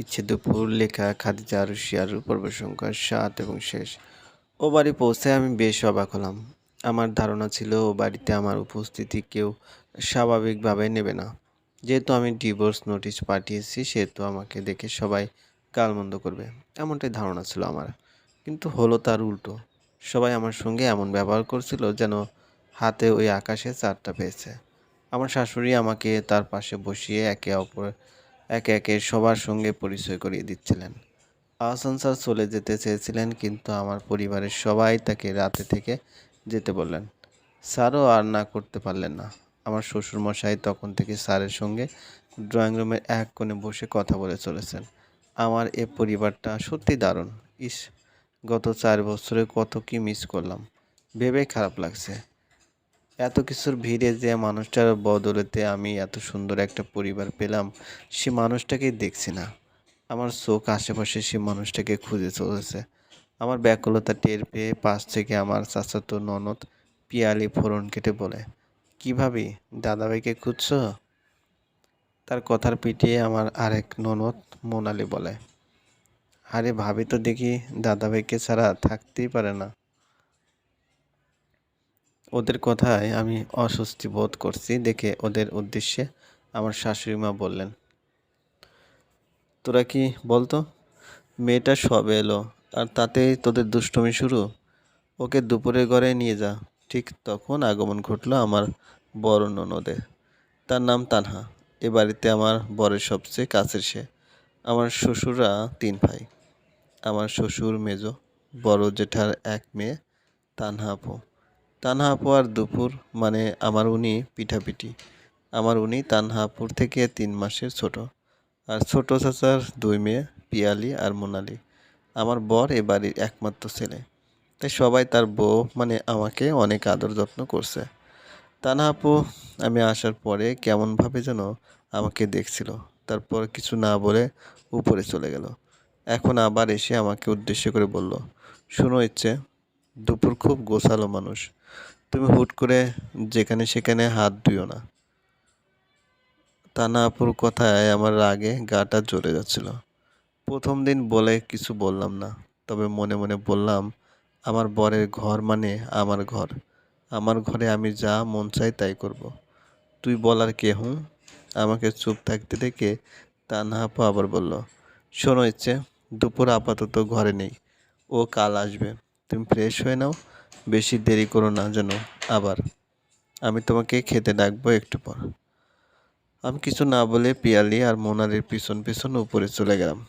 ইচ্ছে দুপুর লেখা খাদিজা আরুশিয়ার পর্ব সংখ্যা সাত এবং শেষ। ও বাড়ি পৌঁছে আমি বেশ অবাক হলাম। আমার ধারণা ছিল ও বাড়িতে আমার উপস্থিতি কেউ স্বাভাবিকভাবে নেবে না। যেহেতু আমি ডিভোর্স নোটিশ পাঠিয়েছি, সেহেতু আমাকে দেখে সবাই গালমন্দ করবে, এমনটাই ধারণা ছিল আমার। কিন্তু হলো তার উল্টো। সবাই আমার সঙ্গে এমন ব্যবহার করছিল যেন হাতে ওই আকাশে চারটা পেয়েছে। আমার শাশুড়ি আমাকে তার পাশে বসিয়ে একে অপর একে একে সবার সঙ্গে পরিচয় করিয়ে দিচ্ছিলেন। আহসান স্যার চলে যেতে চেয়েছিলেন, কিন্তু আমার পরিবারের সবাই তাকে রাতে থেকে যেতে বললেন। স্যারও আর না করতে পারলেন না। আমার শ্বশুরমশাই তখন থেকে স্যারের সঙ্গে ড্রয়িং রুমের এক কোণে বসে কথা বলে চলেছেন। আমার এ পরিবারটা সত্যি দারুণ। ইস, গত চার বছরে কত কি মিস করলাম। ভেবেই খারাপ লাগছে। এত কিছুর ভিড়ে যে মানুষটার বদলেতে আমি এত সুন্দর একটা পরিবার পেলাম, সে মানুষটাকেই দেখছি না। আমার চোখ আশেপাশে সে মানুষটাকে খুঁজে চলেছে। আমার ব্যাকুলতা টের পেয়ে পাশ থেকে আমার চাচাতো ননদ পিয়ালি ফোড়ন কেটে বলে, কী ভাবি, দাদাভাইকে খুঁজছো? তার কথার পিটিয়ে আমার আরেক ননদ মোনালি বলে, আরে ভাবি তো দেখি দাদাভাইকে ছাড়া থাকতেই পারে না। ওদের কথায় আমি অস্বস্তি বোধ করছি দেখে ওদের উদ্দেশ্যে আমার শাশুড়ি মা বললেন, তোরা কি বলতো, মেয়েটা সবে এলো আর তাতেই তোদের দুষ্টুমি শুরু। ওকে দুপুরের ঘরে নিয়ে যা। ঠিক তখন আগমন ঘটলো আমার বড় ননদের। তার নাম তানহা। এ বাড়িতে আমার বরের সবচেয়ে কাছের সে। আমার শ্বশুররা তিন ভাই। আমার শ্বশুর, মেজ, বড় জেঠার এক মেয়ে, তানহা আপু। তানহা আর দুপুর মানে আমার উনি পিঠাপিঠি। আমার উনি তানহা আপুর থেকে তিন মাসের ছোট। আর ছোট চাচার দুই মেয়ে, পিয়ালি আর মোনালি। আমার বর এ বাড়ির একমাত্র ছেলে। তাই সবাই তার বউ মানে আমাকে অনেক আদর যত্ন করছে। তানহা আপু আমি আসার পরে কেমনভাবে যেন আমাকে দেখছিল। তারপর কিছু না বলে উপরে চলে গেল। এখন আবার এসে আমাকে উদ্দেশ্য করে বলল, শুনো ইচ্ছে, দুপুর খুব গোছালো মানুষ। তুমি হুট করে যেখানে সেখানে হাত ধুইও না। তানা আপুর কথায় আমার রাগে গাটা জ্বলে যাচ্ছিল। প্রথম দিন বলে কিছু বললাম না, তবে মনে মনে বললাম, আমার বরের ঘর মানে আমার ঘর। আমার ঘরে আমি যা মন চাই তাই করব। তুই বলার কে হুঁ আমাকে চুপ থাকতে দেখে তানা আপু আবার বলল, শোনো ইচ্ছে, দুপুর আপাতত ঘরে নেই। ও কাল আসবে। তুমি ফ্রেশ হয়ে নাও বেশি দেরি করো না যেন আবার। আমি তোমাকে খেতে ডাকবো একটু পর। আমি কিছু না বলে পিয়ালি আর মোনালির পিছন পিছন উপরে চলে গেলাম।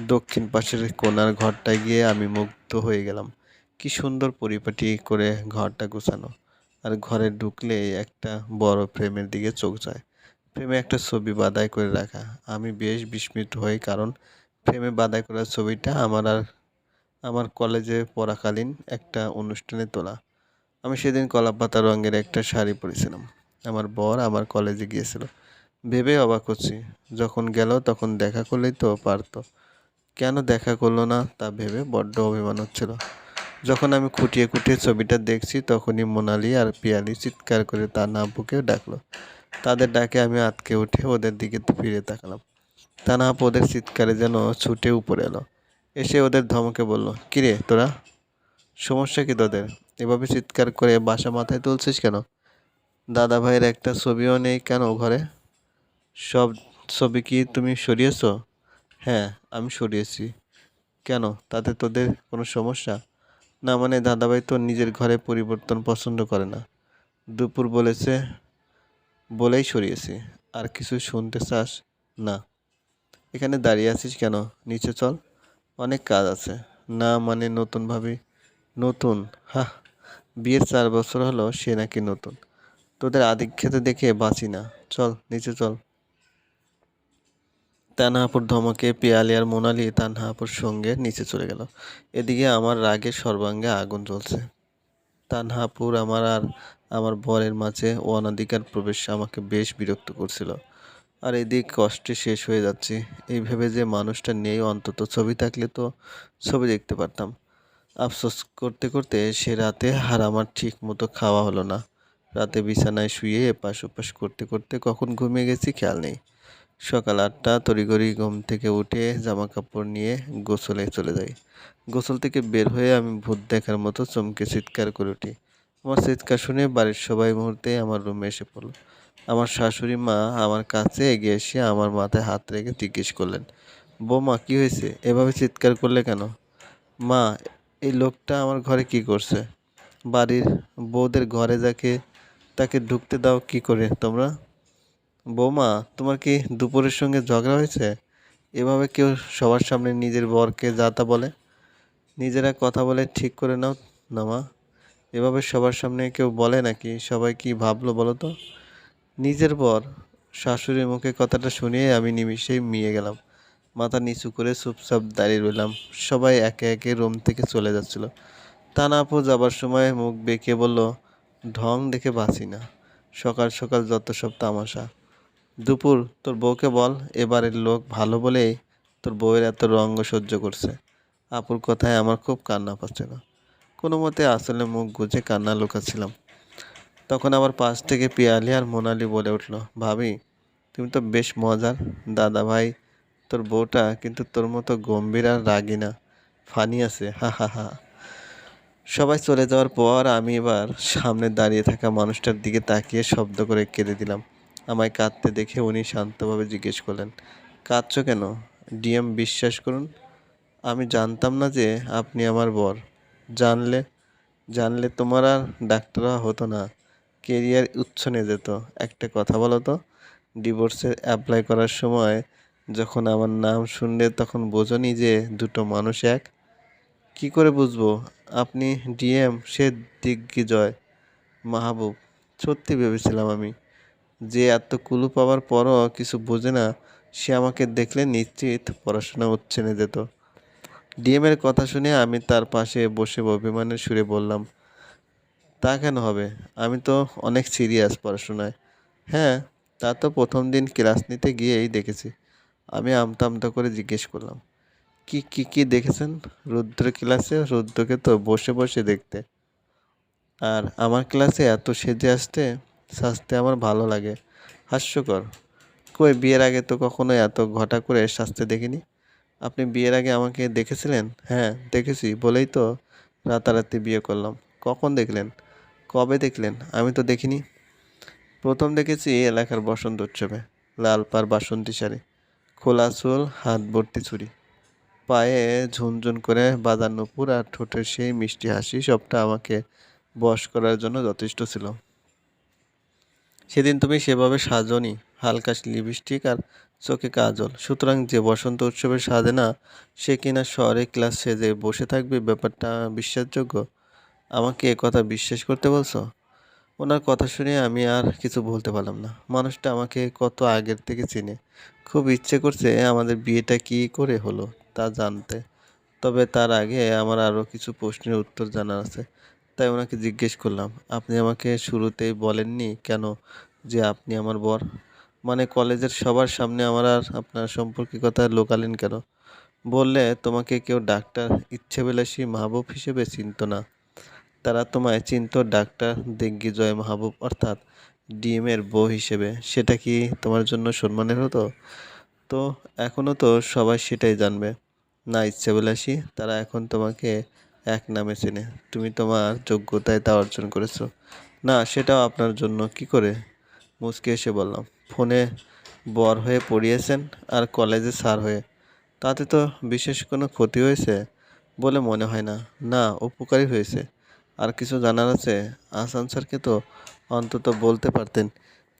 দক্ষিণ পাশের কোনার ঘরটায় গিয়ে আমি মুগ্ধ হয়ে গেলাম। কি সুন্দর পরিপাটি করে ঘরটা গোছানো। আর ঘরে ঢুকলে একটা বড় ফ্রেমের দিকে চোখ যায়। ফ্রেমে একটা ছবি বাদাই করে রাখা। আমি বেশ বিস্মিত হই কারণ ফ্রেমে বাদাই করা ছবিটা আমার আর আমার কলেজে পড়াকালীন একটা অনুষ্ঠানে তোলা। আমি সেদিন কলাপাতা রঙের একটা শাড়ি পরেছিলাম। আমার বর আমার কলেজে গিয়েছিল। ভেবে অবাক হচ্ছি। যখন গেল তখন দেখা করলেই তো পারতো। কেন দেখা করল না তা ভেবে বড্ড অভিমান হচ্ছিল। যখন আমি খুঁটিয়ে খুঁটিয়ে ছবিটা দেখছি তখনই মোনালি আর পিয়ালি চিৎকার করে তার না বুকেও ডাকলো। তাদের ডাকে আমি আতকে উঠে ওদের দিকে ফিরে তাকালাম। তানাপ ওদের চিৎকারে যেন ছুটে উপরে এলো। এসে ওদের ধমকে বলল কিরে তোরা? সমস্যা কি তোদের? এভাবে চিৎকার করে বাসা মাথায় তুলছিস কেন? দাদা ভাইয়ের একটা ছবিও নেই কেন ঘরে? সব ছবি কি তুমি সরিয়েছো? হ্যাঁ আমি সরিয়েছি। কেন? তাতে তোদের কোনো সমস্যা? না মানে দাদাভাই তো নিজের ঘরে পরিবর্তন পছন্দ করে না। দুপুর বলেছে, বলেই সরিয়েছি। আর কিছু শুনতে চাস? না। এখানে দাঁড়িয়ে আছিস কেন? নিচে চল। অনেক কাজ আছে। না মানে নতুন ভাবি। নতুন? হা বিয়ের চার বছর হলো সে নাকি নতুন। তোদের আদিক খেতে দেখে বাঁচি না। চল, নিচে চল। তানহাপুর ধমকে পিয়ালি আর মোনালি তানহাপুর সঙ্গে নিচে চলে গেল। এদিকে আমার রাগে সর্বাঙ্গে আগুন জ্বলছে। তানহাপুর আমার আর আমার বরের মাঝে অনাধিকার প্রবেশ আমাকে বেশ বিরক্ত করছিল। আর এদিক কষ্টে শেষ হয়ে যাচ্ছি। এই ভেবে যে মানুষটা নেই, অন্তত ছবি থাকলে তো ছবি দেখতে পারতাম। আফসোস করতে করতে সে রাতে আর আমার ঠিক মতো খাওয়া হলো না। রাতে বিছানায় শুয়ে এপাশ ওপাশ করতে করতে কখন ঘুমিয়ে গেছি খেয়াল নেই। সকাল আটটা, তড়িঘড়ি ঘুম থেকে উঠে জামা কাপড় নিয়ে গোসলে চলে যাই। গোসল থেকে বের হয়ে আমি ভূত দেখার মতো চমকে চিৎকার করে উঠি। আমার চিৎকার শুনে বাড়ির সবাই মুহূর্তে আমার রুমে এসে পড়ল। আমার শাশুড়ি মা আমার কাছে এগিয়ে এসে আমার মাথায় হাত রেখে জিজ্ঞেস করলেন, বৌমা, কী হয়েছে? এভাবে চিৎকার করলে কেন? মা, এই লোকটা আমার ঘরে কি করছে? বাড়ির বউদের ঘরে যাকে, তাকে ঢুকতে দাও, কি করে তোমরা? বৌমা, তোমার কি দুপুরের সঙ্গে ঝগড়া হয়েছে? এভাবে কেউ সবার সামনে নিজের বরকে যা তা বলে? নিজেরা কথা বলে ঠিক করে নাও না মা। এভাবে সবার সামনে কেউ বলে নাকি? সবাই কি ভাবলো বলো তো? নিজের বর শাশুড়ির মুখে কথাটা শুনিয়ে আমি নিমিষেই মিয়ে গেলাম। মাথা নিচু করে চুপচাপ দাঁড়িয়ে রইলাম। সবাই একে একে রুম থেকে চলে যাচ্ছিল। তানাপু যাবার সময় মুখ বেঁকে বলল, ঢং দেখে বাঁচি না। সকাল সকাল যত সব তামাশা। দুপুর, তোর বউকে বল, এবারের লোক ভালো বলেই তোর বউয়ের এত রঙ্গ সহ্য করছে। আপুর কথায় আমার খুব কান্না পাচ্ছিল কোনো মতে আসলে মুখ গুজে কান্না লুকাচ্ছিলাম। তখন আমার পাশ থেকে পিয়ালি আর মোনালি বলে উঠল, ভাবি, তুমি তো বেশ মজার। দাদা ভাই, তোর বউটা কিন্তু তোর মতো গম্ভীর আর রাগি না। ফানি আছে, হা হা হা। সবাই চলে যাওয়ার পর আমি এবার সামনে দাঁড়িয়ে থাকা মানুষটার দিকে তাকিয়ে শব্দ করে কেঁদে দিলাম। আমায় কাঁদতে দেখে উনি শান্তভাবে জিজ্ঞেস করলেন, কাঁদছো কেন? ডিএম বিশ্বাস করুন, আমি জানতাম না যে আপনি আমার বর। জানলে জানলে তোমার আর ডাক্তার হতো না। কেরিয়ার উচ্ছনে যেত। একটা কথা বলো তো ডিভোর্সের অ্যাপ্লাই করার সময় যখন আমার নাম শুনলে তখন বোঝনি যে দুটো মানুষ এক? কি করে বুঝব? আপনি ডিএম সে দিগ্বিজয়, মাহবুব। সত্যি ভেবেছিলাম আমি। যে এত কুলু পাওয়ার পরও কিছু বোঝে না, সে আমাকে দেখলে নিশ্চিত পড়াশোনা উচ্ছেনে যেত। ডিএমের কথা শুনে আমি তার পাশে বসে অভিমানের সুরে বললাম তা কেন হবে? আমি তো অনেক সিরিয়াস পড়াশোনায়। হ্যাঁ তা তো প্রথম দিন ক্লাস নিতে গিয়েই দেখেছি। আমি আমতা আমতা করে জিজ্ঞেস করলাম, কি কি কি দেখেছেন? রুদ্র ক্লাসে রুদ্রকে তো বসে বসে দেখতে। আর আমার ক্লাসে এত সেজে আসতে, সাজতে আমার ভালো লাগে। হাস্যকর। কই, বিয়ের আগে তো কখনো এত ঘটা করে সাজতে দেখিনি। আপনি বিয়ের আগে আমাকে দেখেছিলেন? হ্যাঁ দেখেছি। বলেই তো রাতারাতি বিয়ে করলাম। কখন দেখলেন? কবে দেখলেন? আমি তো দেখিনি। প্রথম দেখেছি এলাকার বসন্ত উৎসবে। লাল পার বাসন্তী শাড়ি, খোলা চুল, হাত ভর্তি ছুরি পায়ে ঝুনঝুন করে বাঁধা নুপুর আর ঠোঁটের সেই মিষ্টি হাসি সবটা আমাকে বশ করার জন্য যথেষ্ট ছিল। সেদিন তুমি সেভাবে সাজনি, হালকা লিপস্টিক আর চোখে কাজল। সুতরাং যে বসন্ত উৎসবে সাজে না, সে কিনা শহরে ক্লাস সেজে বসে থাকবে ব্যাপারটা বিশ্বাসযোগ্য? আমাকে এ কথা বিশ্বাস করতে বলছো? ওনার কথা শুনে আমি আর কিছু বলতে পারলাম না। মানুষটা আমাকে কত আগের থেকে চিনে। খুব ইচ্ছে করছে আমাদের বিয়েটা কী করে হলো তা জানতে। তবে তার আগে আমার আরও কিছু প্রশ্নের উত্তর জানার আছে। তাই ওনাকে জিজ্ঞেস করলাম, আপনি আমাকে শুরুতেই বলেননি কেন যে আপনি আমার বর? মানে কলেজের সবার সামনে আমার আর আপনার সম্পর্কে কথা লোকালেন কেন? বললে তোমাকে কেউ ডাক্তার ইচ্ছে ইচ্ছেবিলাসী মাহবুব হিসেবে চিনত না। তারা তোমায় চিনত ডাক্তার দিগ্বিজয় মাহবুব অর্থাৎ ডিএমের বউ হিসেবে। সেটা কি তোমার জন্য সম্মানের হতো? তো এখনও তো সবাই সেটাই জানবে। না ইচ্ছাবিলাসী তারা এখন তোমাকে এক নামে চেনে। তুমি তোমার যোগ্যতায় তা অর্জন করেছ। না, সেটাও আপনার জন্য। কি করে? মুচকে এসে বললাম, ফোনে বর হয়ে পড়িয়েছেন আর কলেজে স্যার হয়ে। তাতে তো বিশেষ কোনো ক্ষতি হয়েছে বলে মনে হয় না। না, উপকারী হয়েছে। আর কিছু জানার আছে? আসান স্যারকে তো অন্তত বলতে পারতেন।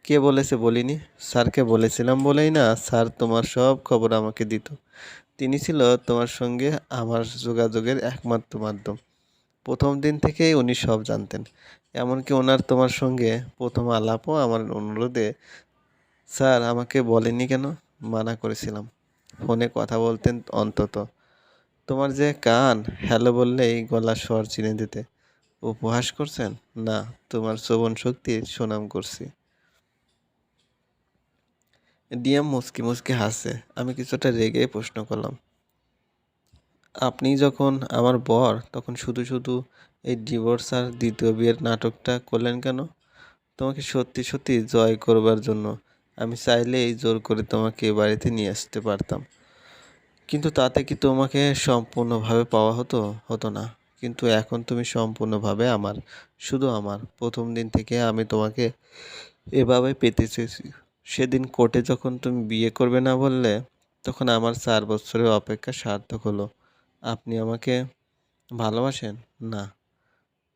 কে বলেছে বলিনি? স্যারকে বলেছিলাম বলেই না, স্যার তোমার সব খবর আমাকে দিত। তিনি ছিল তোমার সঙ্গে আমার যোগাযোগের একমাত্র মাধ্যম। প্রথম দিন থেকেই উনি সব জানতেন। এমনকি ওনার তোমার সঙ্গে প্রথম আলাপও আমার অনুরোধে, স্যার, আমাকে বলেনি কেন? মানা করেছিলাম। ফোনে কথা বলতেন অন্তত। তোমার যে কান, হ্যালো বললেই গলার স্বর চিনে দিতে। উপহাস করছেন? না, তোমার শ্রবণ শক্তির সুনাম করছি। ডিএম মুসকি মুসকি হাসে আমি কিছুটা রেগে প্রশ্ন করলাম, আপনি যখন আমার বর, তখন শুধু শুধু এই ডিভোর্স আর দ্বিতীয় বিয়ের নাটকটা করলেন কেন? তোমাকে সত্যি সত্যি জয় করবার জন্য আমি চাইলেই জোর করে তোমাকে বাড়িতে নিয়ে আসতে পারতাম। কিন্তু তাতে কি তোমাকে সম্পূর্ণভাবে পাওয়া হতো? হতো না। কিন্তু এখন তুমি সম্পূর্ণভাবে আমার, শুধু আমার। প্রথম দিন থেকে আমি তোমাকে এভাবে পেতে চেয়েছি। সেদিন কোর্টে যখন তুমি বিয়ে করবে না বললে, তখন আমার চার বছরের অপেক্ষা সার্থক হলো। আপনি আমাকে ভালোবাসেন? না।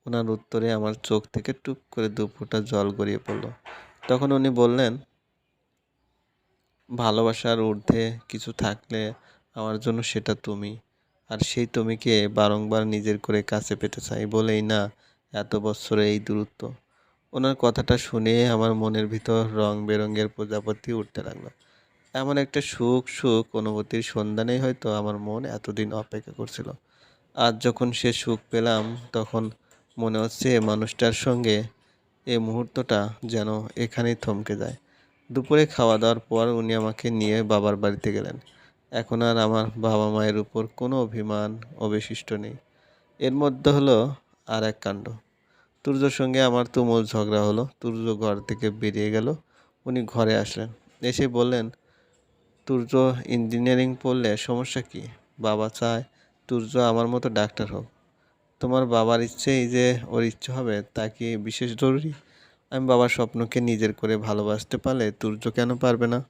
ওনার উত্তরে আমার চোখ থেকে টুপ করে দু ফোঁটা জল গড়িয়ে পড়ল। তখন উনি বললেন, ভালোবাসার ঊর্ধ্বে কিছু থাকলে আমার জন্য সেটা তুমি। আর সেই তুমিকে বারংবার নিজের করে কাছে পেতে চাই বলেই না এত বছরে এই দূরত্ব। ওনার কথাটা শুনে আমার মনের ভিতর রং বেরঙের প্রজাপতি উঠতে লাগল। এমন একটা সুখ সুখ অনুভূতির সন্ধানেই হয়তো আমার মন এতদিন অপেক্ষা করছিল। আজ যখন সে সুখ পেলাম, তখন মনে হচ্ছে মানুষটার সঙ্গে এ মুহূর্তটা যেন এখানেই থমকে যায়। দুপুরে খাওয়া দাওয়ার পর উনি আমাকে নিয়ে বাবার বাড়িতে গেলেন। এখন আর আমার বাবা মায়ের উপর কোনো অভিমান অবশিষ্ট নেই। এর মধ্যে হলো আর এক কাণ্ড। তুর্যর সঙ্গে আমার তুমুল ঝগড়া হলো। তুর্য ঘর থেকে বেরিয়ে গেল। উনি ঘরে আসলেন। এসে বললেন, তুর্য ইঞ্জিনিয়ারিং পড়লে সমস্যা কি? বাবা চায় তুর্য আমার মতো ডাক্তার হোক। তোমার বাবার ইচ্ছেই যে ওর ইচ্ছে হবে তা কি বিশেষ জরুরি? আমি বাবার স্বপ্নকে নিজের করে ভালোবাসতে পারলে তুর্য কেন পারবে না?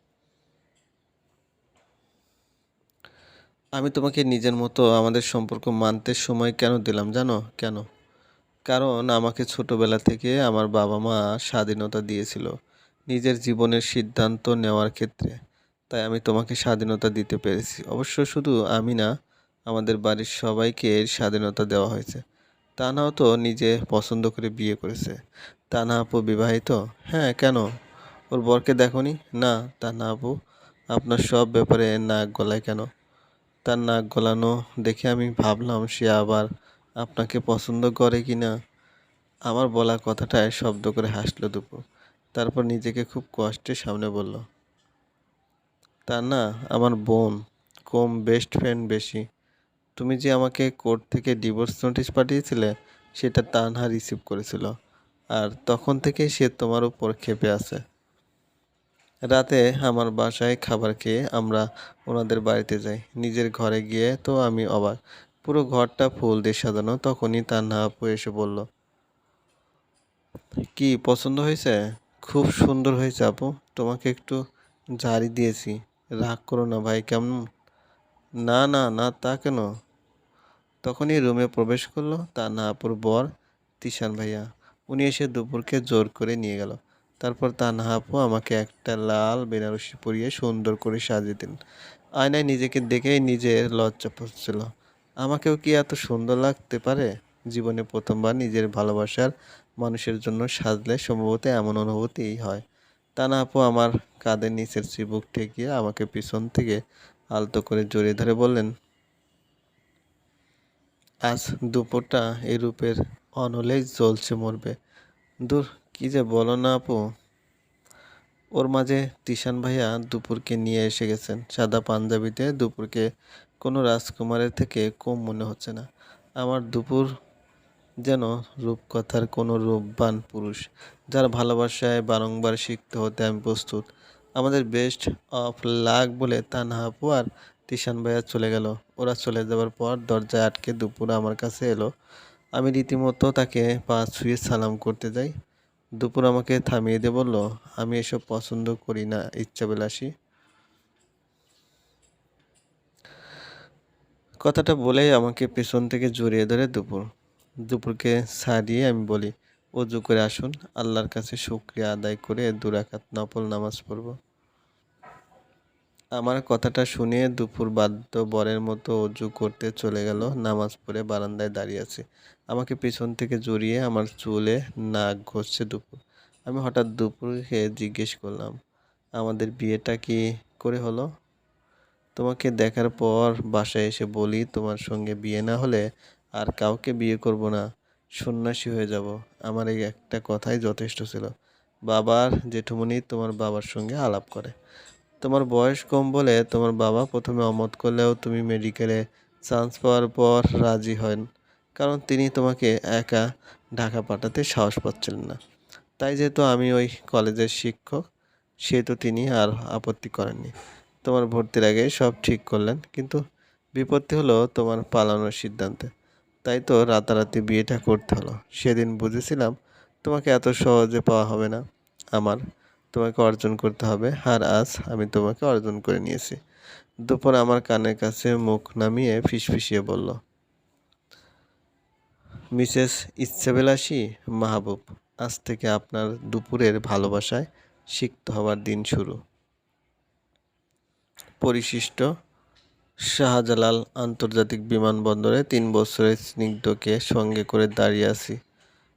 আমি তোমাকে নিজের মতো আমাদের সম্পর্ক মানতে সময় কেন দিলাম জানো? কেন? কারণ আমাকে ছোটবেলা থেকে আমার বাবা মা স্বাধীনতা দিয়েছিল নিজের জীবনের সিদ্ধান্ত নেওয়ার ক্ষেত্রে। তাই আমি তোমাকে স্বাধীনতা দিতে পেরেছি। অবশ্য শুধু আমি না, আমাদের বাড়ির সবাইকে স্বাধীনতা দেওয়া হয়েছে। তা নাও তো নিজে পছন্দ করে বিয়ে করেছে। তা না আপু বিবাহিত? হ্যাঁ কেন? ওর বরকে দেখনি? না তা না আপু, আপনার সব ব্যাপারে নাক গলায় কেন? তার নাক গলানো দেখে আমি ভাবলাম সে আবার আপনাকে পছন্দ করে কি না আমার বলা কথাটায় শব্দ করে হাসলো দুপুর। তারপর নিজেকে খুব কষ্টে সামনে বলল, তা না, আমার বোন কম বেস্ট ফ্রেন্ড বেশি। তুমি যে আমাকে কোর্ট থেকে ডিভোর্স নোটিশ পাঠিয়েছিলে, সেটা তানহা রিসিভ করেছিল। আর তখন থেকে সে তোমার উপর ক্ষেপে আছে। রাতে আমার বাসায় খাবার খেয়ে আমরা ওনাদের বাড়িতে যাই। নিজের ঘরে গিয়ে তো আমি অবাক। পুরো ঘরটা ফুল দিয়ে সাজানো, তখনই তান্না আপু এসে বলল, কি পছন্দ হয়েছে? খুব সুন্দর হয়েছে আপু। তোমাকে একটু ঝাড়ি দিয়েছি। রাগ করো না ভাই, কেমন? না না না, তা কেন? তখনই রুমে প্রবেশ করল তা না আপুর বর তিশান ভাইয়া। উনি এসে দুপুরকে জোর করে নিয়ে গেল। তারপর তানহা আপু আমাকে একটা লাল বেনারসি পরিয়ে সুন্দর করে সাজিয়ে দিন আয়নায় নিজেকে দেখেই নিজের লজ্জা পড়ছিল। আমাকেও কি এত সুন্দর লাগতে পারে? জীবনে প্রথমবার নিজের ভালোবাসার মানুষের জন্য সাজলে সম্ভবত এমন অনুভূতিই হয়। তানা আপু আমার কাঁধের নিচের চিবুক ঠেকিয়ে আমাকে পিছন থেকে আলতো করে জড়িয়ে ধরে বললেন, আজ দুপুরটা এই রূপের অনলেই জ্বলছে মরবে। দূর কি যে বলো না আপু? ওর মাঝে তিশান ভাইয়া দুপুরকে নিয়ে এসে গেছেন। সাদা পাঞ্জাবিতে দুপুরকে কোনো রাজকুমারের থেকে কম মনে হচ্ছে না। আমার দুপুর যেন রূপকথার কোনো রূপবান পুরুষ, যার ভালোবাসায় বারংবার শিখতে হতে আমি প্রস্তুত। আমাদের বেস্ট অফ লাক বলে তানহাপু আর তিশান ভাইয়া চলে গেল। ওরা চলে যাওয়ার পর দরজায় আটকে দুপুর আমার কাছে এলো। আমি রীতিমতো তাকে পা ছুঁয়ে সালাম করতে যাই। দুপুর আমাকে থামিয়ে দিয়ে বলল, আমি এসব পছন্দ করি না, ইচ্ছাবিলাসী। কথাটা বলেই আমাকে পেছন থেকে জড়িয়ে ধরে দুপুর। দুপুরকে ছাড়িয়ে আমি বলি, অজু করে আসুন, আল্লাহর কাছে শুক্রিয়া আদায় করে দুরাকাত নফল নামাজ পড়ব। আমার কথাটা শুনে দুপুর বাদ্য বরের মতো অজু করতে চলে গেল। নামাজ পড়ে বারান্দায় দাঁড়িয়ে আছে। আমাকে পেছন থেকে জড়িয়ে আমার চুলে নাক ঘষছে দুপুর। আমি হঠাৎ দুপুরকে জিজ্ঞেস করলাম, আমাদের বিয়েটা কি করে হলো? তোমাকে দেখার পর বাসায় এসে বলি, তোমার সঙ্গে বিয়ে না হলে আর কাউকে বিয়ে করব না। সন্ন্যাসী হয়ে যাব। আমার এই একটা কথাই যথেষ্ট ছিল। বাবার জেঠুমনি তোমার বাবার সঙ্গে আলাপ করে। তোমার বয়স কম বলে তোমার বাবা প্রথমে অমত করলেও তুমি মেডিকেলে চান্স পাওয়ার পর রাজি হন কারণ তিনি তোমাকে একা ঢাকা পাঠাতে সাহস পাচ্ছিলেন না। তাই যেহেতু আমি ওই কলেজের শিক্ষক, সেহেতু তিনি আর আপত্তি করেননি। তোমার ভর্তির আগে সব ঠিক করলেন, কিন্তু বিপত্তি হলো তোমার পালানোর সিদ্ধান্তে। তাই তো রাতারাতি বিয়েটা করতে হলো। সেদিন বুঝেছিলাম তোমাকে এত সহজে পাওয়া হবে না, আমার। তোমাকে অর্জন করতে হবে। আর আজ আমি তোমাকে অর্জন করে নিয়েছি। দুপুর আমার কানের কাছে মুখ নামিয়ে ফিসফিসিয়ে বলল, মিসেস ইচ্ছেবিলাসী মাহবুব, আজ থেকে আপনার দুপুরের ভালোবাসায় সিক্ত হওয়ার দিন শুরু। পরিশিষ্ট শাহজালাল আন্তর্জাতিক বিমানবন্দরে তিন বছরের স্নিগ্ধকে সঙ্গে করে দাঁড়িয়ে আছি।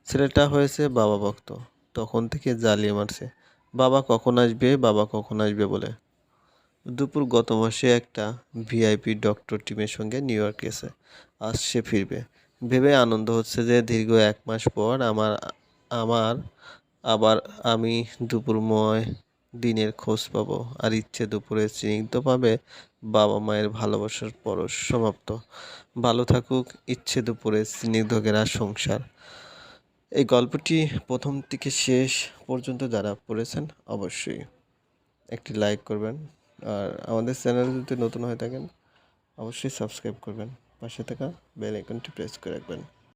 ছেলেটা হয়েছে বাবা ভক্ত, তখন থেকে জ্বালিয়ে মারছে। বাবা কখন আসবে, বাবা কখন আসবে বলে। দুপুর গত মাসে একটা ভিআইপি ডক্টর টিমের সঙ্গে নিউ ইয়র্ক গেছে, আজ সে ফিরবে। ভেবে আনন্দ হচ্ছে যে দীর্ঘ এক মাস পর আমার আমার, আবার আমি দুপুরময় দিনের খোঁজ পাবো আর ইচ্ছে দুপুরে স্নিগ্ধ পাবে বাবা মায়ের ভালোবাসার পরশ সমাপ্ত। ভালো থাকুক, ইচ্ছে দুপুরে স্নিগ্ধকেরা সংসার। এই গল্পটি প্রথম থেকে শেষ পর্যন্ত যারা পড়েছেন অবশ্যই একটি লাইক করবেন। আর আমাদের চ্যানেল যদি নতুন হয়ে থাকেন, অবশ্যই সাবস্ক্রাইব করবেন। পাশে থাকা বেল আইকনটি প্রেস করে রাখবেন।